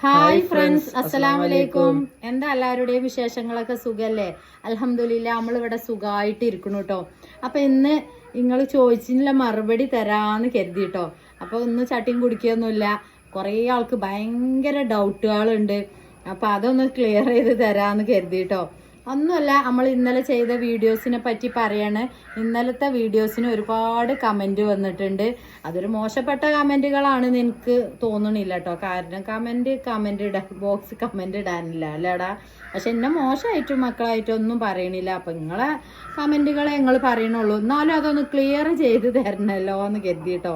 Hi friends അസ്സലാം വലൈക്കും എന്താ എല്ലാവരുടെയും വിശേഷങ്ങളൊക്കെ സുഖല്ലേ? അലഹമില്ല നമ്മളിവിടെ സുഖമായിട്ട് ഇരിക്കണു കേട്ടോ അപ്പൊ ഇന്ന് നിങ്ങൾ ചോദിച്ചില്ല മറുപടി തരാന്ന് കരുതി കേട്ടോ അപ്പൊ ഇന്ന് ചട്ടിയും കുടിക്കുകയൊന്നുമില്ല കുറേ ആൾക്ക് ഭയങ്കര ഡൗട്ടുകളുണ്ട് അപ്പൊ അതൊന്ന് ക്ലിയർ ചെയ്ത് തരാന്ന് കരുതി കേട്ടോ ഒന്നുമല്ല നമ്മൾ ഇന്നലെ ചെയ്ത വീഡിയോസിനെ പറ്റി പറയാണ്. ഇന്നലത്തെ വീഡിയോസിന് ഒരുപാട് കമന്റ് വന്നിട്ടുണ്ട്. അതൊരു മോശപ്പെട്ട കമന്റുകളാണെന്ന് എനിക്ക് തോന്നണില്ല കേട്ടോ കാരണം കമന്റ് കമന്റ് ഇടാൻ ബോക്സ് കമന്റ് ഇടാനില്ല അല്ലേടാ? പക്ഷെ എന്നെ മോശമായിട്ടും മക്കളായിട്ടും ഒന്നും പറയണില്ല. അപ്പൊ നിങ്ങളെ കമന്റുകളെ നിങ്ങൾ പറയണുള്ളൂ. എന്നാലും അതൊന്ന് ക്ലിയർ ചെയ്ത് തരണല്ലോ എന്ന് കരുതി കേട്ടോ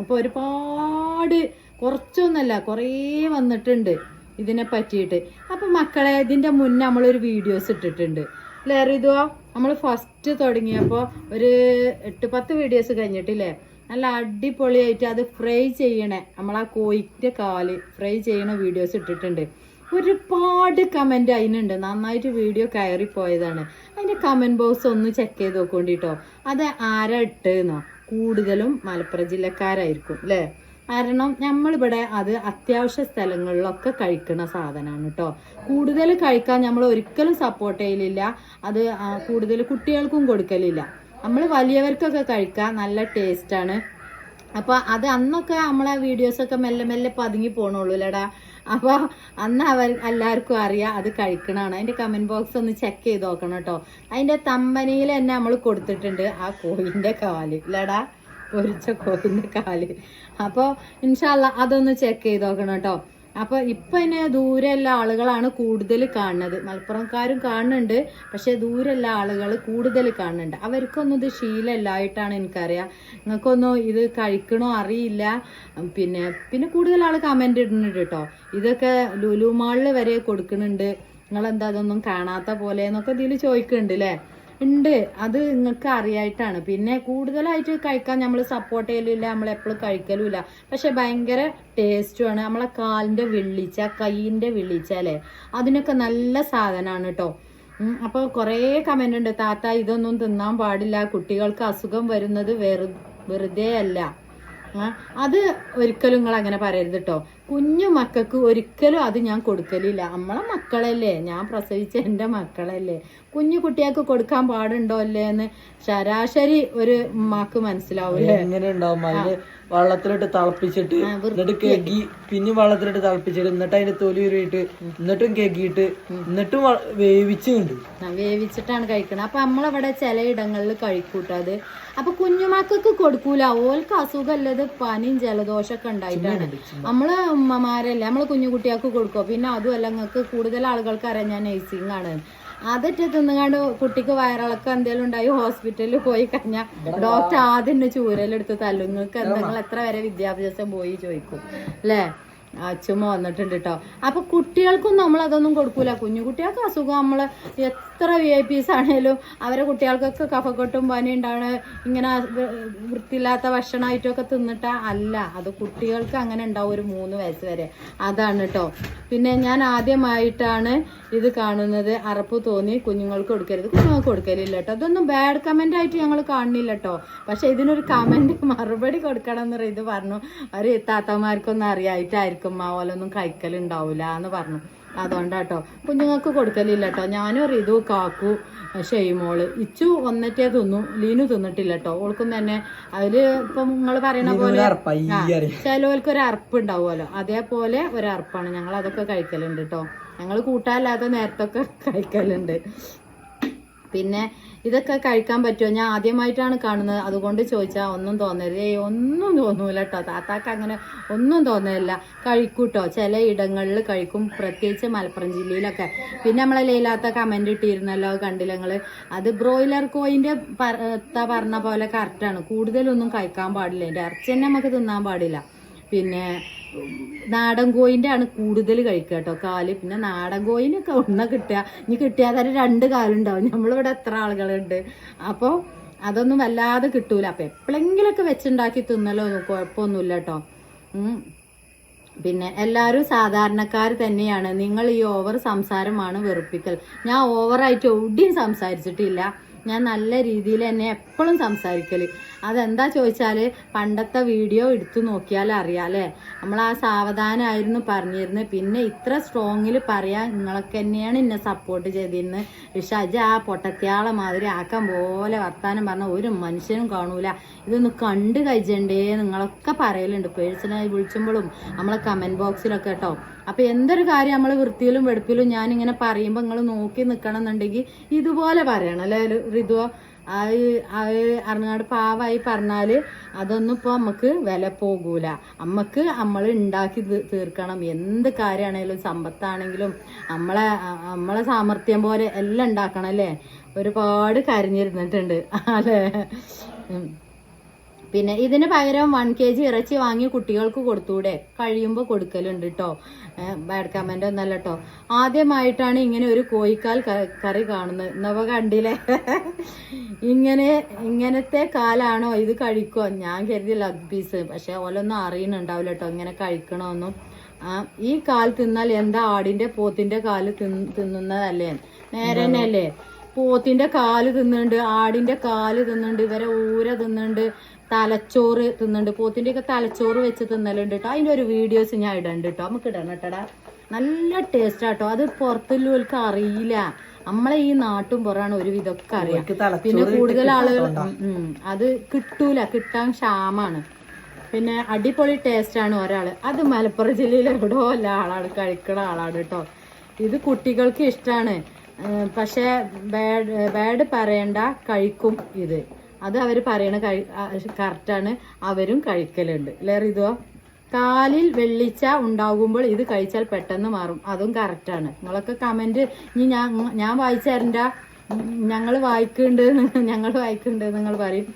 അപ്പൊ ഒരുപാട് കുറച്ചൊന്നല്ല കുറേ വന്നിട്ടുണ്ട്. ഇതിനെ പറ്റിയിട്ട്. അപ്പൊ മക്കളെ ഇതിന്റെ മുന്നേ നമ്മളൊരു വീഡിയോസ് ഇട്ടിട്ടുണ്ട്. ലേറിതുവോ നമ്മൾ ഫസ്റ്റ് തുടങ്ങിയപ്പോൾ ഒരു എട്ട് പത്ത് വീഡിയോസ് കഴിഞ്ഞിട്ടില്ലേ? നല്ല അടിപൊളിയായിട്ട് അത് ഫ്രൈ ചെയ്യണേ. നമ്മളാ കോയിന്റെ കാൽ ഫ്രൈ ചെയ്യണ വീഡിയോസ് ഇട്ടിട്ടുണ്ട്. ഒരുപാട് കമന്റ് അതിനുണ്ട് നന്നായിട്ട് വീഡിയോ കയറി പോയതാണ് അതിന്റെ കമന്റ് ബോക്സ് ഒന്ന് ചെക്ക് ചെയ്ത് നോക്കോണ്ടിട്ടോ അത് ആരാ ഇട്ടെന്നോ? കൂടുതലും മലപ്പുറം ജില്ലക്കാരായിരിക്കും അല്ലേ? കാരണം നമ്മളിവിടെ അത് അത്യാവശ്യ സ്ഥലങ്ങളിലൊക്കെ കഴിക്കുന്ന സാധനമാണ് കേട്ടോ കൂടുതൽ കഴിക്കാൻ നമ്മൾ ഒരിക്കലും സപ്പോർട്ട് ചെയ്യലില്ല. അത് കൂടുതൽ കുട്ടികൾക്കും കൊടുക്കലില്ല. നമ്മൾ വലിയവർക്കൊക്കെ കഴിക്കാൻ നല്ല ടേസ്റ്റാണ് അപ്പൊ അത് അന്നൊക്കെ നമ്മളെ വീഡിയോസൊക്കെ മെല്ലെ മെല്ലെ പതുങ്ങി പോണുള്ളൂ അല്ലേടാ അപ്പൊ അന്ന് അവർ എല്ലാവർക്കും അറിയാം അത് കഴിക്കണമാണ് അതിന്റെ കമന്റ് ബോക്സ് ഒന്ന് ചെക്ക് ചെയ്ത് നോക്കണം കേട്ടോ അതിന്റെ തമ്പനിയിൽ തന്നെ നമ്മൾ കൊടുത്തിട്ടുണ്ട് ആ കോഴിന്റെ കാൽ. ഇല്ലടാ പൊരിച്ച കോഴിന്റെ കാൽ. അപ്പോൾ ഇൻഷാല്ല അതൊന്ന് ചെക്ക് ചെയ്ത് നോക്കണം കേട്ടോ. അപ്പൊ ഇപ്പൊ ഇനി ദൂരെയുള്ള ആളുകളാണ് കൂടുതൽ കാണുന്നത്. മലപ്പുറംകാരും കാണുന്നുണ്ട്. പക്ഷെ ദൂരെയുള്ള ആളുകൾ കൂടുതൽ കാണുന്നുണ്ട്. അവർക്കൊന്നും ഇത് ശീലമല്ലായിട്ടാണ് എനിക്കറിയാം. നിങ്ങൾക്കൊന്നും ഇത് കഴിക്കണോ അറിയില്ല. പിന്നെ പിന്നെ കൂടുതൽ ആൾ കമന്റ് ഇടുന്നുണ്ട് കേട്ടോ. ഇതൊക്കെ ലുലു മാളിൽ വരെ കൊടുക്കുന്നുണ്ട്. നിങ്ങളെന്താ അതൊന്നും കാണാത്ത പോലെ എന്നൊക്കെ ഇതിൽ ചോദിക്കുന്നുണ്ട് അല്ലേ ഉണ്ട്. അത് നിങ്ങൾക്ക് അറിയായിട്ടാണ്. പിന്നെ കൂടുതലായിട്ട് കഴിക്കാൻ നമ്മൾ സപ്പോർട്ട് ചെയ്യലില്ല നമ്മൾ എപ്പോഴും കഴിക്കലുമില്ല. പക്ഷെ ഭയങ്കര ടേസ്റ്റുമാണ് നമ്മളെ കാലിന്റെ വെള്ളിച്ച കൈയിന്റെ വെള്ളിച്ച അല്ലേ? അതിനൊക്കെ നല്ല സാധനമാണ് കേട്ടോ അപ്പോൾ കുറേ കമന്റ് ഉണ്ട്. താത്ത ഇതൊന്നും തിന്നാൻ പാടില്ല. കുട്ടികൾക്ക് അസുഖം വരുന്നത് വെറു വെറുതെ അല്ല. അത് ഒരിക്കലും നിങ്ങൾ അങ്ങനെ പറയരുത് കേട്ടോ കുഞ്ഞു മക്കൾക്ക് ഒരിക്കലും അത് ഞാൻ കൊടുക്കലില്ല. നമ്മളെ മക്കളല്ലേ? ഞാൻ പ്രസവിച്ച എന്റെ മക്കളല്ലേ? കുഞ്ഞു കുട്ടികൾക്ക് കൊടുക്കാൻ പാടുണ്ടോ അല്ലേ എന്ന് ശരാശരി ഒരു മാക്ക് മനസ്സിലാവില്ല എങ്ങനെ ഉണ്ടാവും അതിന് വെള്ളത്തിലിട്ട് തിളപ്പിച്ചിട്ട് എന്നിട്ട് കെഗി പിന്നെ വെള്ളത്തിലിട്ട് തിളപ്പിച്ചിട്ട് എന്നിട്ട് അതിന്റെ തൊലി ഉരുവിട്ട് എന്നിട്ടും കെഗിയിട്ട് എന്നിട്ടും വേവിച്ചുണ്ട് വേവിച്ചിട്ടാണ് കഴിക്കണം അപ്പൊ നമ്മളവിടെ ചിലയിടങ്ങളിൽ കഴിക്കൂട്ടത് അപ്പൊ കുഞ്ഞുമക്കൾക്ക് കൊടുക്കൂല. ഓൾക്ക് അസുഖമല്ലത് പനിയും ജലദോഷമൊക്കെ ഉണ്ടായിട്ടാണ്. നമ്മൾ ഉമ്മമാരല്ലേ? നമ്മൾ കുഞ്ഞു കുട്ടികൾക്ക് കൊടുക്കുക പിന്നെ അതുമല്ല നിങ്ങൾക്ക് കൂടുതൽ ആളുകൾക്ക് അറിയാം ഞാൻ നേഴ്സിംഗ് ആണ്. അതൊക്കെ തിന്നുകാണ്ട് കുട്ടിക്ക് വയറിളക്കം എന്തെങ്കിലും ഉണ്ടായി ഹോസ്പിറ്റലിൽ പോയി കഴിഞ്ഞാൽ ഡോക്ടർ ആദ്യം തന്നെ ചൂരലെടുത്ത് തല്ലും. നിങ്ങൾക്ക് നിങ്ങൾ എത്ര വരെ വിദ്യാഭ്യാസം പോയി ചോദിക്കും. അല്ലേ? അച്ഛമ്മ വന്നിട്ടുണ്ട് കേട്ടോ അപ്പൊ കുട്ടികൾക്കും നമ്മൾ അതൊന്നും കൊടുക്കൂല. കുഞ്ഞു കുട്ടികൾക്ക് അസുഖം നമ്മൾ എത്ര വി ഐ പീസ് ആണേലും അവരെ കുട്ടികൾക്കൊക്കെ കഫക്കെട്ടും പനി ഉണ്ടാണ് ഇങ്ങനെ വൃത്തിയില്ലാത്ത ഭക്ഷണമായിട്ടൊക്കെ തിന്നിട്ടാ അല്ല. അത് കുട്ടികൾക്ക് അങ്ങനെ ഉണ്ടാവും ഒരു മൂന്ന് വയസ്സ് വരെ. അതാണ് കേട്ടോ പിന്നെ ഞാൻ ആദ്യമായിട്ടാണ് ഇത് കാണുന്നത് അറപ്പ് തോന്നി കുഞ്ഞുങ്ങൾക്ക് കൊടുക്കരുത്. കുഞ്ഞുങ്ങൾക്ക് കൊടുക്കലില്ല കേട്ടോ ഇതൊന്നും ബാഡ് കമന്റ് ആയിട്ട് ഞങ്ങൾ കാണുന്നില്ല കേട്ടോ പക്ഷെ ഇതിനൊരു കമന്റ് മറുപടി കൊടുക്കണം എന്ന് ഇത് പറഞ്ഞു. ഒരു താത്തമാർക്കൊന്നും അറിയായിട്ടായിരിക്കും ആ ഓലൊന്നും കഴിക്കലുണ്ടാവൂല എന്ന് പറഞ്ഞു. അതുകൊണ്ടാട്ടോ. കുഞ്ഞുങ്ങൾക്ക് കൊടുക്കലില്ല കേട്ടോ ഞാനും റിതു കാക്കു ഷെയ്മോൾ. ഇച്ചു വന്നിട്ടേ തിന്നു. ലീനു തിന്നിട്ടില്ല കേട്ടോ ഓൾക്കും തന്നെ അതിൽ ഇപ്പം നിങ്ങൾ പറയണ പോലെ ചിലവർക്ക് ഒരു അർപ്പ് ഉണ്ടാവുമല്ലോ. അതേപോലെ ഒരു അർപ്പാണ് ഞങ്ങൾ അതൊക്കെ കഴിക്കലുണ്ട് കേട്ടോ ഞങ്ങൾ കൂട്ടാല്ലാതെ നേരത്തൊക്കെ കഴിക്കലുണ്ട്. പിന്നെ ഇതൊക്കെ കഴിക്കാൻ പറ്റുമോ? ഞാൻ ആദ്യമായിട്ടാണ് കാണുന്നത്. അതുകൊണ്ട് ചോദിച്ചാൽ ഒന്നും തോന്നരുത്. ഏയ് ഒന്നും തോന്നൂല കേട്ടോ താത്താക്ക് അങ്ങനെ ഒന്നും തോന്നലില്ല കഴിക്കൂട്ടോ. ചില ഇടങ്ങളിൽ കഴിക്കും. പ്രത്യേകിച്ച് മലപ്പുറം ജില്ലയിലൊക്കെ. പിന്നെ നമ്മളെ ലയിലാത്ത കമന്റ് ഇട്ടിരുന്നല്ലോ കണ്ടില്ല നിങ്ങൾ അത് ബ്രോയിലർ കോയിന്റെ പറഞ്ഞ പോലെ കറക്റ്റാണ് കൂടുതലൊന്നും കഴിക്കാൻ പാടില്ല. എന്റെ ഇറച്ചി തന്നെ നമുക്ക് തിന്നാൻ പാടില്ല. പിന്നെ നാടൻ കോയിന്റെ ആണ് കൂടുതൽ കഴിക്കുക കേട്ടോ കാൽ. പിന്നെ നാടൻ കോയിനൊക്കെ ഒന്ന് കിട്ടുക. ഇനി കിട്ടിയാൽ തന്നെ രണ്ട് കാലുണ്ടാവും. നമ്മളിവിടെ എത്ര ആളുകളുണ്ട്. അപ്പോൾ അതൊന്നും വല്ലാതെ കിട്ടൂല. അപ്പം എപ്പോഴെങ്കിലൊക്കെ വെച്ചുണ്ടാക്കി തിന്നലോ കുഴപ്പമൊന്നുമില്ല കേട്ടോ. പിന്നെ എല്ലാവരും സാധാരണക്കാർ തന്നെയാണ്. നിങ്ങൾ ഈ ഓവർ സംസാരമാണ് വെറുപ്പിക്കൽ. ഞാൻ ഓവറായിട്ട് എവിടെയും സംസാരിച്ചിട്ടില്ല. ഞാൻ നല്ല രീതിയിൽ എന്നെ എപ്പോഴും സംസാരിക്കൽ അതെന്താ ചോദിച്ചാൽ പണ്ടത്തെ വീഡിയോ എടുത്തു നോക്കിയാൽ അറിയാലേ നമ്മൾ ആ സാവധാനമായിരുന്നു പറഞ്ഞിരുന്നത് പിന്നെ ഇത്ര സ്ട്രോങ്ങിൽ പറയാൻ നിങ്ങളൊക്കെ തന്നെയാണ് എന്നെ സപ്പോർട്ട് ചെയ്തിരുന്നത് ഷജ ആ പൊട്ടത്തിയാളെ മാതിരി ആക്കാൻ പോലെ വർത്താനം പറഞ്ഞ ഒരു മനുഷ്യനും കാണൂല. ഇതൊന്ന് കണ്ടു കഴിച്ചണ്ടേ നിങ്ങളൊക്കെ പറയലുണ്ട്. പേഴ്സണലായി വിളിച്ചുമ്പോഴും നമ്മളെ കമന്റ് ബോക്സിലൊക്കെ കേട്ടോ. അപ്പൊ എന്തൊരു കാര്യം നമ്മൾ വൃത്തിയിലും വെടുപ്പിലും ഞാൻ ഇങ്ങനെ പറയുമ്പോൾ നിങ്ങൾ നോക്കി നിൽക്കണം എന്നുണ്ടെങ്കിൽ ഇതുപോലെ പറയണം. അല്ലേ ഋതു അത് അറിഞ്ഞാട് പാവായി പറഞ്ഞാൽ അതൊന്നും ഇപ്പൊ നമുക്ക് വില പോകൂല. നമ്മക്ക് നമ്മൾ ഉണ്ടാക്കി തീർക്കണം. എന്ത് കാര്യമാണെങ്കിലും സമ്പത്താണെങ്കിലും നമ്മളെ നമ്മളെ സാമർഥ്യം പോലെ എല്ലാം ഉണ്ടാക്കണം അല്ലേ? ഒരുപാട് കരഞ്ഞിരുന്നിട്ടുണ്ട്. അല്ലേ. പിന്നെ ഇതിന് പകരം വൺ കെ ജി ഇറച്ചി വാങ്ങി കുട്ടികൾക്ക് കൊടുത്തൂടെ? കഴിയുമ്പോൾ കൊടുക്കലുണ്ട് കേട്ടോ ബാഡ് കമന്റ് ഒന്നല്ല കേട്ടോ ആദ്യമായിട്ടാണ് ഇങ്ങനെ ഒരു കോഴിക്കാൽ കറി കാണുന്നത്. നവ കണ്ടില്ലേ? ഇങ്ങനെ ഇങ്ങനത്തെ കാലാണോ ഇത് കഴിക്കോ ഞാൻ കരുതി ലഗ് പീസ് പക്ഷെ ഓലൊന്നും അറിയുന്നുണ്ടാവില്ല കേട്ടോ ഇങ്ങനെ കഴിക്കണമെന്നും ആ, ഈ കാൽ തിന്നാൽ എന്താ ആടിന്റെ പോത്തിന്റെ കാൽ തിന്ന് തിന്നുന്നതല്ലേ? നേരെ തന്നെ അല്ലേ പോത്തിന്റെ കാൽ തിന്നുന്നുണ്ട് ആടിന്റെ കാൽ തിന്നുന്നുണ്ട് ഇവരെ ഊര തിന്നുന്നുണ്ട്. തലച്ചോറ് തിന്നുന്നുണ്ട്. പോത്തിന്റെ ഒക്കെ തലച്ചോറ് വെച്ച് തിന്നലുണ്ട് കേട്ടോ അതിന്റെ ഒരു വീഡിയോസ് ഞാൻ ഇടണ്ട് കേട്ടോ നമുക്ക് ഇടണം കേട്ടടാ. നല്ല ടേസ്റ്റ് ആട്ടോ. അത് പുറത്തുള്ളവർക്ക് അറിയില്ല. നമ്മളെ ഈ നാട്ടും പുറമാണ് ഒരു വിധമൊക്കെ അറിയാം പിന്നെ കൂടുതൽ ആളുകൾ. അത് കിട്ടൂല. കിട്ടാൻ ക്ഷാമാണ്. പിന്നെ അടിപൊളി ടേസ്റ്റ് ആണ് ഒരാൾ. അത് മലപ്പുറം ജില്ലയിൽ എവിടെയോ അല്ല ആളാണ്. കഴിക്കണ ആളാണ് കേട്ടോ ഇത് കുട്ടികൾക്ക് ഇഷ്ടമാണ് പക്ഷേ ബാഡ് ബാഡ് പറയണ്ട. കഴിക്കും ഇത്. അത് അവർ പറയണ കറക്റ്റാണ്. അവരും കഴിക്കലുണ്ട്. അല്ലേ റിതുവോ? കാലിൽ വെള്ളിച്ച ഉണ്ടാകുമ്പോൾ ഇത് കഴിച്ചാൽ പെട്ടെന്ന് മാറും. അതും കറക്റ്റാണ്. നിങ്ങളൊക്കെ കമന്റ് ഇനി ഞാൻ ഞാൻ വായിച്ചാരണ്ട? ഞങ്ങൾ വായിക്കുന്നുണ്ട്. ഞങ്ങൾ വായിക്കുന്നുണ്ട് നിങ്ങൾ പറയും.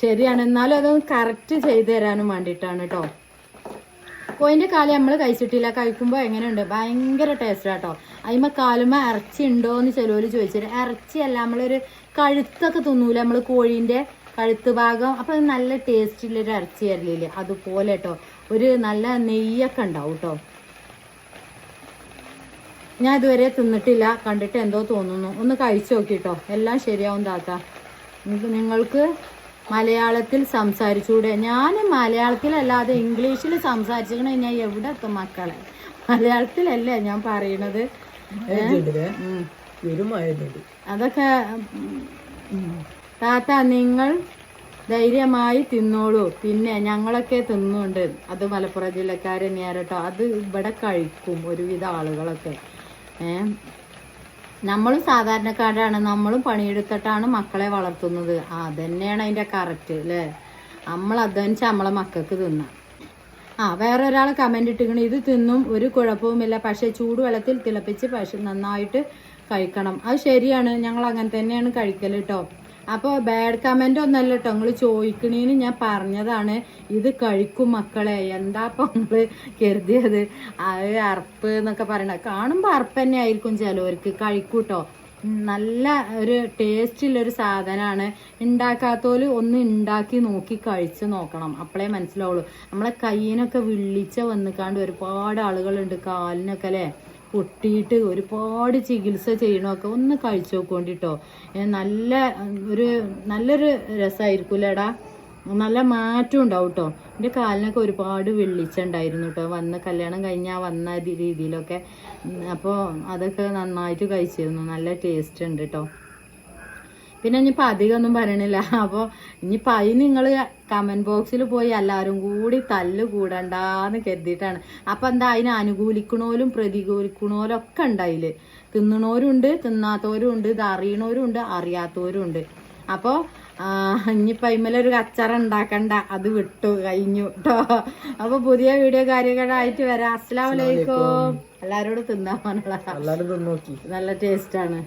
ശരിയാണ്. എന്നാലും അത് കറക്റ്റ് ചെയ്തു തരാനും വേണ്ടിയിട്ടാണ് കേട്ടോ കോയിന്റെ കാൽ നമ്മൾ കഴിച്ചിട്ടില്ല കഴിക്കുമ്പോൾ എങ്ങനെയുണ്ട്? ഭയങ്കര ടേസ്റ്റ് ആട്ടോ. അതിമ കാലുമ ഇറച്ചി ഉണ്ടോ എന്ന് ചിലവര് ചോദിച്ചിട്ട് ഇറച്ചിയല്ല നമ്മളൊരു കഴുത്തൊക്കെ തിന്നൂല നമ്മൾ കോഴീന്റെ കഴുത്ത് ഭാഗം. അപ്പൊ അത് നല്ല ടേസ്റ്റുള്ളൊരു ഇറച്ചി അരലില്ലേ അതുപോലെ കേട്ടോ ഒരു നല്ല നെയ്യൊക്കെ ഉണ്ടാവും കേട്ടോ ഞാൻ ഇതുവരെ തിന്നിട്ടില്ല കണ്ടിട്ട് എന്തോ തോന്നുന്നു. ഒന്ന് കഴിച്ചു നോക്കിട്ടോ. എല്ലാം ശരിയാവും താത്ത. നിങ്ങൾക്ക് മലയാളത്തിൽ സംസാരിച്ചൂടെ? ഞാൻ മലയാളത്തിലല്ലാതെ ഇംഗ്ലീഷിൽ സംസാരിച്ചിരിക്കണേ ഞാൻ എവിടെ എത്തും മക്കളെ? മലയാളത്തിലല്ലേ ഞാൻ പറയണത്? അതൊക്കെ. താത്ത നിങ്ങൾ ധൈര്യമായി തിന്നോളൂ. പിന്നെ ഞങ്ങളൊക്കെ തിന്നുണ്ട് അത് മലപ്പുറം ജില്ലക്കാരെ നേരട്ടോ അത് ഇവിടെ കഴിക്കും ഒരുവിധ ആളുകളൊക്കെ. ഏ? നമ്മളും സാധാരണക്കാരാണ്. നമ്മളും പണിയെടുത്തിട്ടാണ് മക്കളെ വളർത്തുന്നത്. അതന്നെയാണ് അതിന്റെ കറക്റ്റ് അല്ലേ നമ്മൾ അധ്വാനിച്ച് നമ്മളെ മക്കൾക്ക് തിന്നാം. ആ വേറെ ഒരാൾ കമന്റ് ഇട്ടിക്കണ ഇത് തിന്നും ഒരു കുഴപ്പവുമില്ല. പക്ഷേ ചൂടുവെള്ളത്തിൽ തിളപ്പിച്ച് പക്ഷെ നന്നായിട്ട് കഴിക്കണം. അത് ശരിയാണ്. ഞങ്ങൾ അങ്ങനെ തന്നെയാണ് കഴിക്കൽ കേട്ടോ അപ്പോൾ ബാഡ് കമന്റ് ഒന്നല്ല കേട്ടോ നിങ്ങൾ ചോദിക്കണേന് ഞാൻ പറഞ്ഞതാണ്. ഇത് കഴിക്കും മക്കളെ. എന്താ ഇപ്പൊ നമ്മൾ കരുതിയത്? അത് അറപ്പ് എന്നൊക്കെ പറയണ കാണുമ്പോൾ അറപ്പ് തന്നെ ആയിരിക്കും ചിലവർക്ക്. കഴിക്കൂട്ടോ നല്ല ഒരു ടേസ്റ്റുള്ള ഒരു സാധനമാണ് ഉണ്ടാക്കാത്തോൽ ഒന്ന് ഉണ്ടാക്കി നോക്കി കഴിച്ച് നോക്കണം. അപ്പോഴേ മനസ്സിലാവുള്ളൂ. നമ്മളെ കയ്യിനൊക്കെ വിള്ളിച്ച വന്നിക്കാണ്ട് ഒരുപാട് ആളുകളുണ്ട് കാലിനൊക്കെ അല്ലേ? പൊട്ടിയിട്ട് ഒരുപാട് ചികിത്സ ചെയ്യണമൊക്കെ ഒന്ന് കഴിച്ചു നോക്കോണ്ടിട്ടോ. നല്ല ഒരു നല്ലൊരു രസമായിരിക്കൂലേടാ നല്ല മാറ്റം ഉണ്ടാവും കേട്ടോ എന്റെ കാലിനൊക്കെ ഒരുപാട് വെള്ളിച്ച ഉണ്ടായിരുന്നു കേട്ടോ വന്ന് കല്യാണം കഴിഞ്ഞാൽ വന്ന രീതിയിലൊക്കെ. അപ്പോൾ അതൊക്കെ നന്നായിട്ട് കഴിച്ചിരുന്നു. നല്ല ടേസ്റ്റ് ഉണ്ട് കേട്ടോ പിന്നെ ഇനിയിപ്പോൾ അധികമൊന്നും പറയണില്ല. അപ്പോൾ ഇനിയിപ്പോൾ അതിന് നിങ്ങൾ കമന്റ് ബോക്സിൽ പോയി എല്ലാവരും കൂടി തല്ല് കൂടണ്ടാന്ന് കരുതിയിട്ടാണ്. അപ്പോൾ എന്താ അതിനെ അനുകൂലിക്കണോലും പ്രതികൂലിക്കണോലും ഒക്കെ ഉണ്ടായി തിന്നണോരുണ്ട് തിന്നാത്തവരും ഉണ്ട് ഇത് അറിയണോരും ഉണ്ട് അറിയാത്തവരും ഉണ്ട് അപ്പോൾ ഇനിയിപ്പോൾ അതിന്മേലൊരു കച്ചറ ഉണ്ടാക്കണ്ട. അത് വിട്ടു കഴിഞ്ഞു കേട്ടോ അപ്പോൾ പുതിയ വീഡിയോ കാര്യങ്ങളായിട്ട് വരാം. അസ്സലാമലൈക്കും എല്ലാവരോടും തിന്നാൻ പറഞ്ഞ നല്ല ടേസ്റ്റാണ്